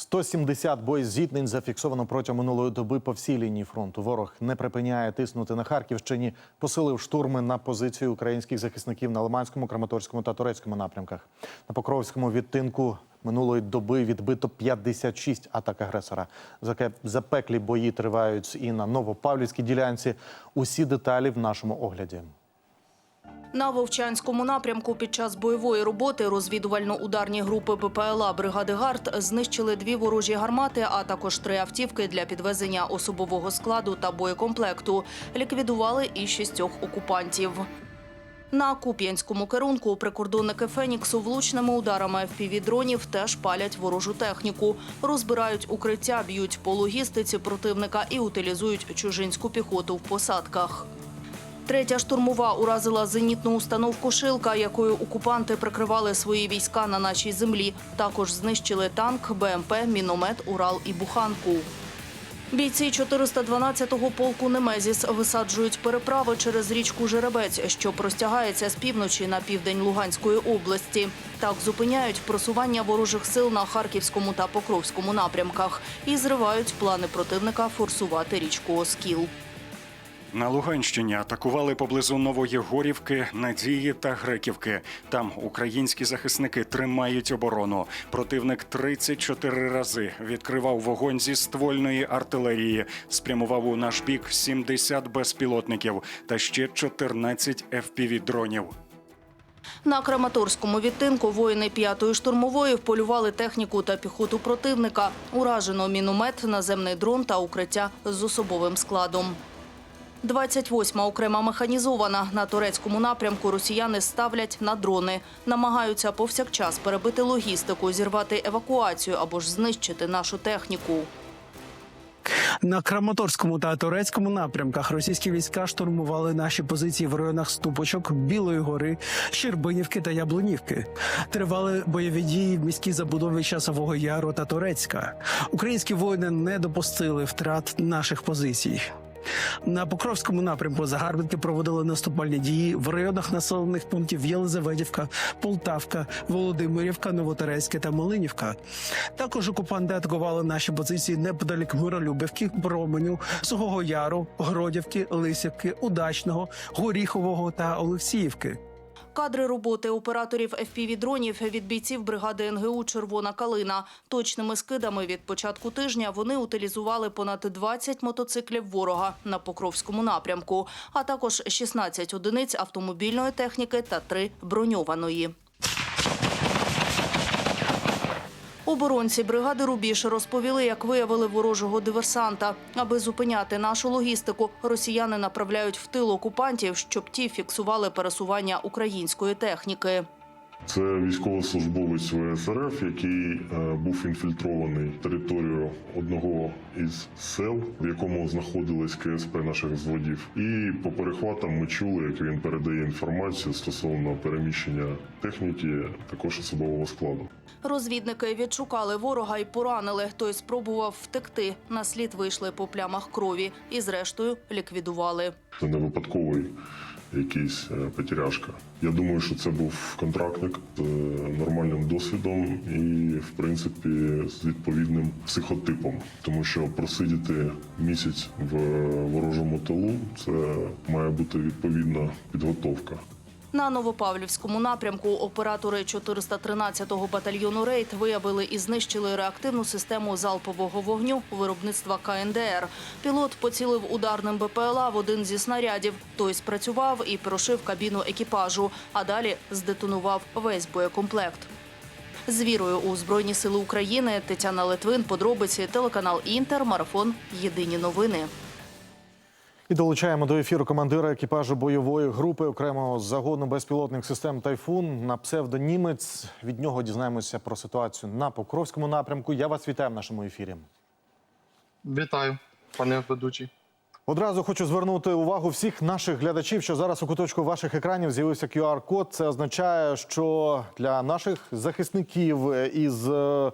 170 боєзіткнень зафіксовано протягом минулої доби по всій лінії фронту. Ворог не припиняє тиснути на Харківщині, посилив штурми на позиції українських захисників на Лиманському, Краматорському та Турецькому напрямках. На Покровському відтинку минулої доби відбито 56 атак агресора. Запеклі бої тривають і на Новопавлівській ділянці. Усі деталі в нашому огляді. На Вовчанському напрямку під час бойової роботи розвідувально-ударні групи БПЛА бригади ГАРД знищили дві ворожі гармати, а також три автівки для підвезення особового складу та боєкомплекту. Ліквідували і шістьох окупантів. На Куп'янському керунку прикордонники Феніксу влучними ударами FPV-дронів теж палять ворожу техніку, розбирають укриття, б'ють по логістиці противника і утилізують чужинську піхоту в посадках. Третя штурмова уразила зенітну установку Шилка, якою окупанти прикривали свої війська на нашій землі. Також знищили танк, БМП, міномет, Урал і буханку. Бійці 412-го полку Немезіс висаджують переправи через річку Жеребець, що простягається з півночі на південь Луганської області. Так зупиняють просування ворожих сил на Харківському та Покровському напрямках і зривають плани противника форсувати річку Оскіл. На Луганщині атакували поблизу Нової Горівки, Надії та Греківки. Там українські захисники тримають оборону. Противник 34 рази відкривав вогонь зі ствольної артилерії, спрямував у наш бік 70 безпілотників та ще 14 FPV-дронів. На Краматорському відтинку воїни 5-ї штурмової вполювали техніку та піхоту противника. Уражено міномет, наземний дрон та укриття з особовим складом. 28-ма окрема механізована. На турецькому напрямку росіяни ставлять на дрони. Намагаються повсякчас перебити логістику, зірвати евакуацію або ж знищити нашу техніку. На Краматорському та Турецькому напрямках російські війська штурмували наші позиції в районах Ступочок, Білої гори, Щербинівки та Яблунівки. Тривали бойові дії в міській забудові Часового Яру та Турецька. Українські воїни не допустили втрат наших позицій. На Покровському напрямку загарбники проводили наступальні дії в районах населених пунктів Єлизаветівка, Полтавка, Володимирівка, Новотерезьке та Малинівка. Також окупанти атакували наші позиції неподалік Миролюбівки, Броменю, Сухого Яру, Гродівки, Лисівки, Удачного, Горіхового та Олексіївки. Кадри роботи операторів FPV-дронів від бійців бригади НГУ «Червона калина». Точними скидами від початку тижня вони утилізували понад 20 мотоциклів ворога на Покровському напрямку, а також 16 одиниць автомобільної техніки та 3 броньованої. Оборонці бригади Рубіж розповіли, як виявили ворожого диверсанта. Аби зупиняти нашу логістику, росіяни направляють в тил окупантів, щоб ті фіксували пересування української техніки. Це військовослужбовець ВСРФ, який е, був інфільтрований територію одного із сел, в якому знаходились КСП наших зводів. І по перехватам ми чули, як він передає інформацію стосовно переміщення техніки, також особового складу. Розвідники відшукали ворога і поранили. Той спробував втекти. На слід вийшли по плямах крові і, зрештою, ліквідували. Це не випадковий якийсь е, потеряшка. Я думаю, що це був контрактник з е, нормальним досвідом і, в принципі, з відповідним психотипом, тому що просидіти місяць в ворожому тилу це має бути відповідна підготовка. На Новопавлівському напрямку оператори 413-го батальйону «Рейд» виявили і знищили реактивну систему залпового вогню виробництва КНДР. Пілот поцілив ударним БПЛА в один зі снарядів. Той спрацював і прошив кабіну екіпажу, а далі здетонував весь боєкомплект. З вірою у Збройні Сили України Тетяна Литвин, подробиці, телеканал Інтер, марафон Єдині новини. І долучаємо до ефіру командира екіпажу бойової групи окремого загону безпілотних систем Тайфун на псевдонімець. Від нього дізнаємося про ситуацію на Покровському напрямку. Я вас вітаю в нашому ефірі. Вітаю, пане ведучий. Одразу хочу звернути увагу всіх наших глядачів, що зараз у куточку ваших екранів з'явився QR-код. Це означає, що для наших захисників із е, е,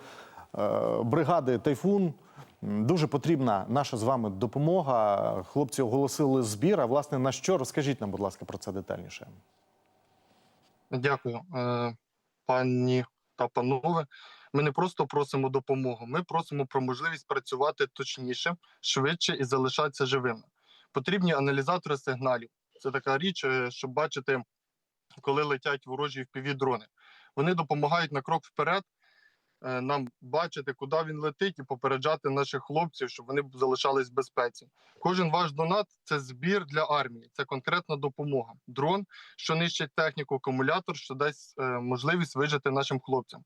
бригади Тайфун дуже потрібна наша з вами допомога. Хлопці оголосили збір. А власне на що розкажіть нам, будь ласка, про це детальніше. Дякую, е, пані та панове. Ми не просто просимо допомогу, ми просимо про можливість працювати точніше, швидше і залишатися живими. Потрібні аналізатори сигналів. Це така річ, е, щоб бачити, коли летять ворожі впівдрони. Вони допомагають на крок вперед нам бачити, куди він летить, і попереджати наших хлопців, щоб вони залишались в безпеці. Кожен ваш донат це збір для армії, це конкретна допомога. Дрон, що нищить техніку, акумулятор, що дасть е, можливість вижити нашим хлопцям.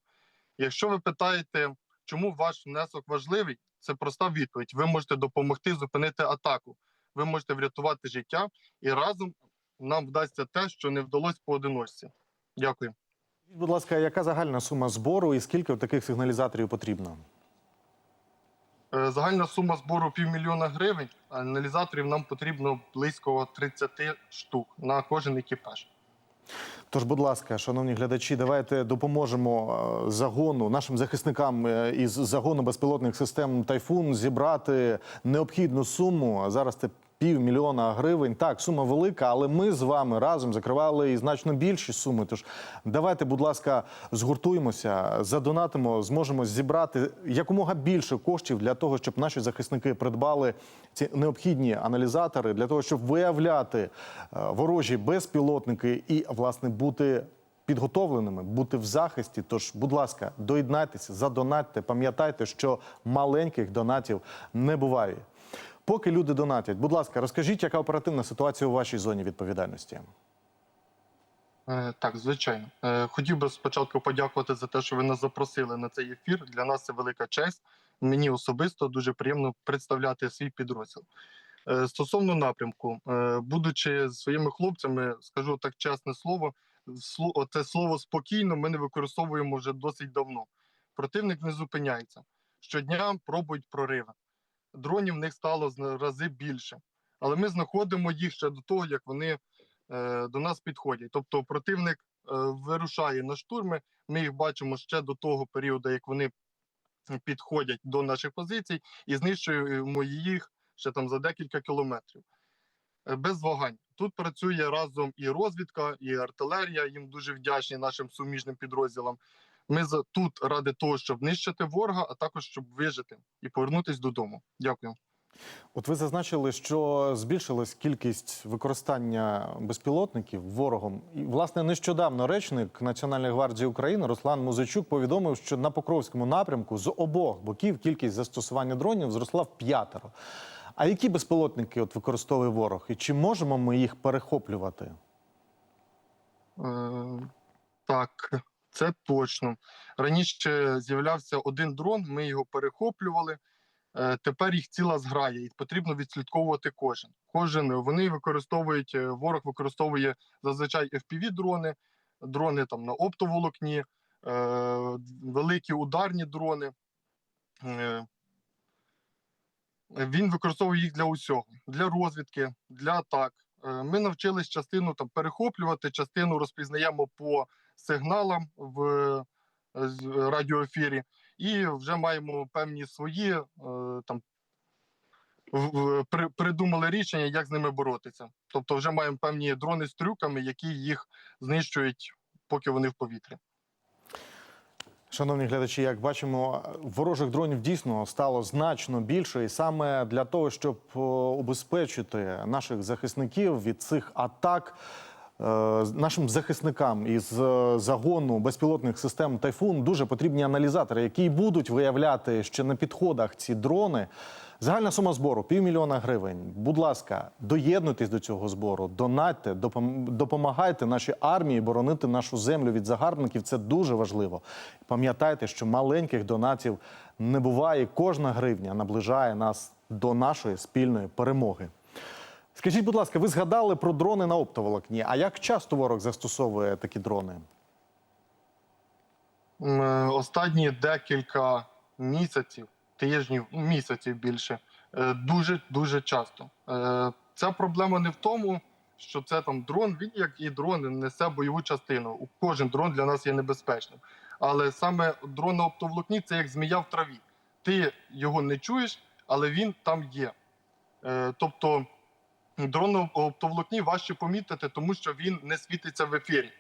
Якщо ви питаєте, чому ваш внесок важливий, це проста відповідь. Ви можете допомогти зупинити атаку, ви можете врятувати життя, і разом нам вдасться те, що не вдалося поодиночці. Дякую. Будь ласка, яка загальна сума збору і скільки таких сигналізаторів потрібно? Е, Загальна сума збору півмільйона гривень. а Аналізаторів нам потрібно близько 30 штук на кожен екіпаж. Тож, будь ласка, шановні глядачі, давайте допоможемо е, загону нашим захисникам е, із загону безпілотних систем Тайфун зібрати необхідну суму. Зараз це півмільйона гривень. Так, сума велика, але ми з вами разом закривали і значно більші суми. Тож давайте, будь ласка, згуртуємося, задонатимо, зможемо зібрати якомога більше коштів для того, щоб наші захисники придбали ці необхідні аналізатори для того, щоб виявляти е, ворожі безпілотники і власне бути підготовленими, бути в захисті. Тож, будь ласка, доєднайтеся, задонатьте. Пам'ятайте, що маленьких донатів не буває. Поки люди донатять, будь ласка, розкажіть, яка оперативна ситуація у вашій зоні відповідальності? Е, Так, звичайно. Е, Хотів би спочатку подякувати за те, що ви нас запросили на цей ефір. Для нас це велика честь. Мені особисто дуже приємно представляти свій підрозділ. Е, Стосовно напрямку, будучи своїми хлопцями, скажу так чесне слово, сло- це слово спокійно ми не використовуємо вже досить давно. Противник не зупиняється. Щодня пробують прориви. Дронів в них стало в рази більше. Але ми знаходимо їх ще до того, як вони е, до нас підходять. Тобто противник е, вирушає на штурми. Ми їх бачимо ще до того періоду, як вони підходять до наших позицій, і знищуємо їх ще там за декілька кілометрів. Е, Без вагань. Тут працює разом і розвідка, і артилерія. Їм дуже вдячні нашим суміжним підрозділам. Ми за- тут ради того, щоб нищити ворога, а також щоб вижити і повернутися додому. Дякую. От ви зазначили, що збільшилась кількість використання безпілотників ворогом. І власне нещодавно речник Національної гвардії України Руслан Музичук повідомив, що на Покровському напрямку з обох боків кількість застосування дронів зросла в п'ятеро. А які безпілотники от використовує ворог? І чи можемо ми їх перехоплювати? Е, так, це точно. Раніше з'являвся один дрон, ми його перехоплювали. Е, тепер їх ціла зграя, і потрібно відслідковувати кожен. Кожен вони використовують, е, ворог використовує зазвичай FPV-дрони, дрони там на оптоволокні, е, великі ударні дрони. Він використовує їх для усього, для розвідки, для атак. Ми навчились частину там перехоплювати, частину розпізнаємо по сигналам в е, радіоефірі, і вже маємо певні свої е, там при, придумали рішення, як з ними боротися. Тобто, вже маємо певні дрони з трюками, які їх знищують, поки вони в повітрі. Шановні глядачі, як бачимо, ворожих дронів дійсно стало значно більше, і саме для того, щоб убезпечити наших захисників від цих атак. Е, Нашим захисникам із е, загону безпілотних систем Тайфун дуже потрібні аналізатори, які будуть виявляти ще на підходах ці дрони. Загальна сума збору півмільйона гривень. Будь ласка, доєднуйтесь до цього збору, донатьте, допомагайте нашій армії боронити нашу землю від загарбників. Це дуже важливо. Пам'ятайте, що маленьких донатів не буває. Кожна гривня наближає нас до нашої спільної перемоги. Скажіть, будь ласка, ви згадали про дрони на оптоволокні. А як часто ворог застосовує такі дрони? Е, Останні декілька місяців, тижнів, місяців більше, е, дуже дуже часто. Е, Ця проблема не в тому, що це там дрон, він як і дрон несе бойову частину. Кожен дрон для нас є небезпечним. Але саме дрон на оптоволокні це як змія в траві. Ти його не чуєш, але він там є. Тобто дрон оптоволокні важче помітити, тому що він не світиться в ефірі.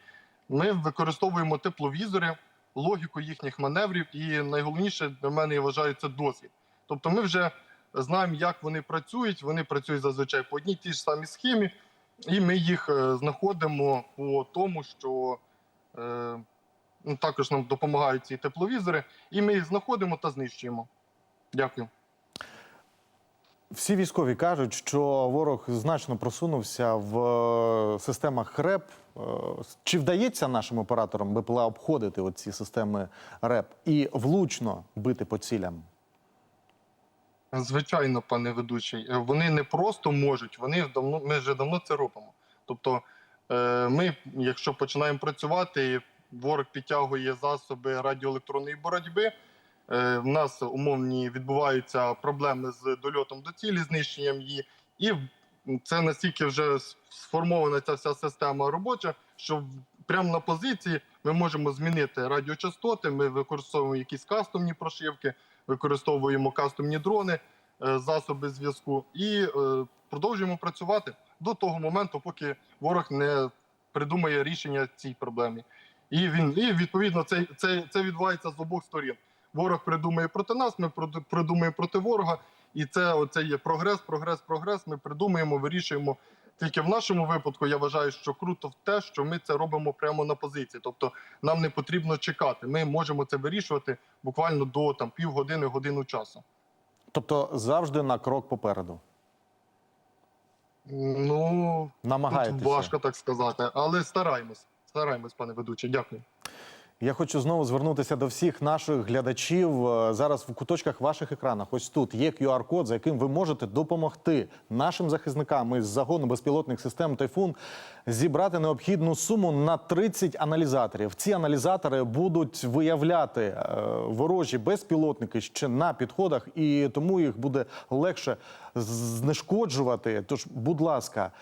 Ми використовуємо тепловізори, логіку їхніх маневрів, і найголовніше для мене я вважаю це досвід. Тобто, ми вже знаємо, як вони працюють. Вони працюють зазвичай по одній тій ж самій схемі, і ми їх е, знаходимо по тому, що е, ну, також нам допомагають ці тепловізори, і ми їх знаходимо та знищуємо. Дякую. Всі військові кажуть, що ворог значно просунувся в е, системах РЕП. Е, Чи вдається нашим операторам БПЛА обходити оці системи РЕП і влучно бити по цілям? Звичайно, пане ведучий, Е, вони не просто можуть, вони давно ми вже давно це робимо. Тобто, ми, якщо починаємо працювати, ворог підтягує засоби радіоелектронної боротьби. Е, В нас умовні відбуваються проблеми з дольотом до цілі, знищенням її, і це настільки вже сформована ця вся система робоча, що прямо на позиції ми можемо змінити радіочастоти. Ми використовуємо якісь кастомні прошивки, використовуємо кастомні дрони, е, засоби зв'язку і е, продовжуємо працювати до того моменту, поки ворог не придумає рішення цій проблемі. І він і відповідно це, це, це відбувається з обох сторін. Ворог придумує проти нас, ми придумуємо проти ворога. І це оце є прогрес, прогрес, прогрес. Ми придумуємо, вирішуємо. Тільки в нашому випадку я вважаю, що круто в те, що ми це робимо прямо на позиції. Тобто нам не потрібно чекати. Ми можемо це вирішувати буквально до там півгодини, годину часу. Тобто завжди на крок попереду. Ну Намагаєтеся. тут важко так сказати, але стараємось. Стараємось, пане ведучий. Дякую. Я хочу знову звернутися до всіх наших глядачів. Е, Зараз в куточках ваших екранах, ось тут є QR-код, за яким ви можете допомогти нашим захисникам із загону безпілотних систем Тайфун зібрати необхідну суму на 30 аналізаторів. Ці аналізатори будуть виявляти е, ворожі безпілотники ще на підходах, і тому їх буде легше знешкоджувати. Тож, будь ласка.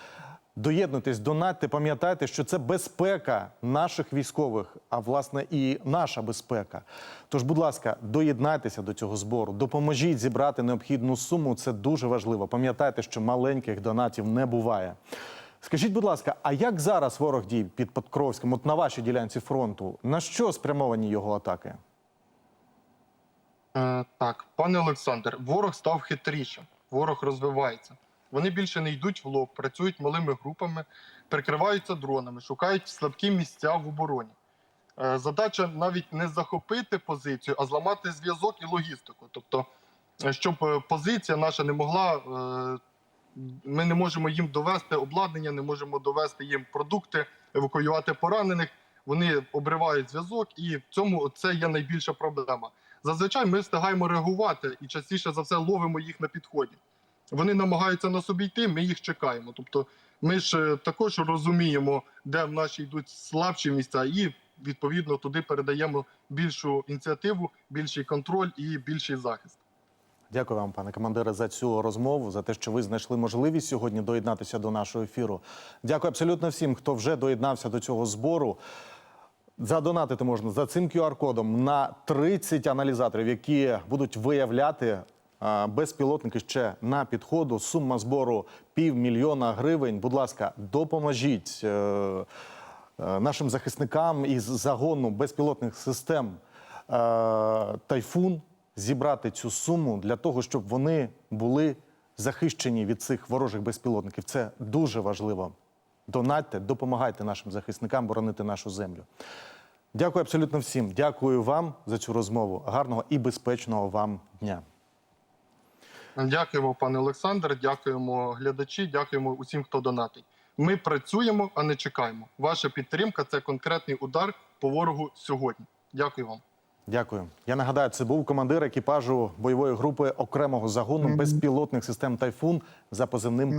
Доєднуйтесь, донатьте, пам'ятайте, що це безпека наших військових, а власне і наша безпека. Тож, будь ласка, доєднайтеся до цього збору, допоможіть зібрати необхідну суму. Це дуже важливо. Пам'ятайте, що маленьких донатів не буває. Скажіть, будь ласка, а як зараз ворог дій під Покровським, от на вашій ділянці фронту? На що спрямовані його атаки? Е, так, пане Олександр, ворог став хитрішим, ворог розвивається. Вони більше не йдуть в лоб, працюють малими групами, прикриваються дронами, шукають слабкі місця в обороні. Е, задача навіть не захопити позицію, а зламати зв'язок і логістику. Тобто, е, щоб е, позиція наша не могла. Ми не можемо їм довести обладнання, не можемо довести їм продукти, евакуювати поранених. Вони обривають зв'язок, і в цьому це є найбільша проблема. Зазвичай ми встигаємо реагувати і частіше за все ловимо їх на підході. Вони намагаються нас обійти, ми їх чекаємо. Тобто, ми ж е, також розуміємо, де в наші йдуть слабші місця, і відповідно туди передаємо більшу ініціативу, більший контроль і більший захист. Дякую вам, пане командире, за цю розмову, за те, що ви знайшли можливість сьогодні доєднатися до нашого ефіру. Дякую абсолютно всім, хто вже доєднався до цього збору. Задонатити можна за цим QR-кодом на 30 аналізаторів, які будуть виявляти безпілотники ще на підходу. Сума збору півмільйона гривень. Будь ласка, допоможіть е, е, нашим захисникам із загону безпілотних систем е, Тайфун зібрати цю суму для того, щоб вони були захищені від цих ворожих безпілотників. Це дуже важливо. Донатьте, допомагайте нашим захисникам боронити нашу землю. Дякую абсолютно всім. Дякую вам за цю розмову. Гарного і безпечного вам дня. Дякуємо, пане Олександр. Дякуємо глядачі. Дякуємо усім, хто донатить. Ми працюємо, а не чекаємо. Ваша підтримка це конкретний удар по ворогу сьогодні. Дякую вам. Дякую. Я нагадаю, це був командир екіпажу бойової групи окремого загону безпілотних систем Тайфун за позивним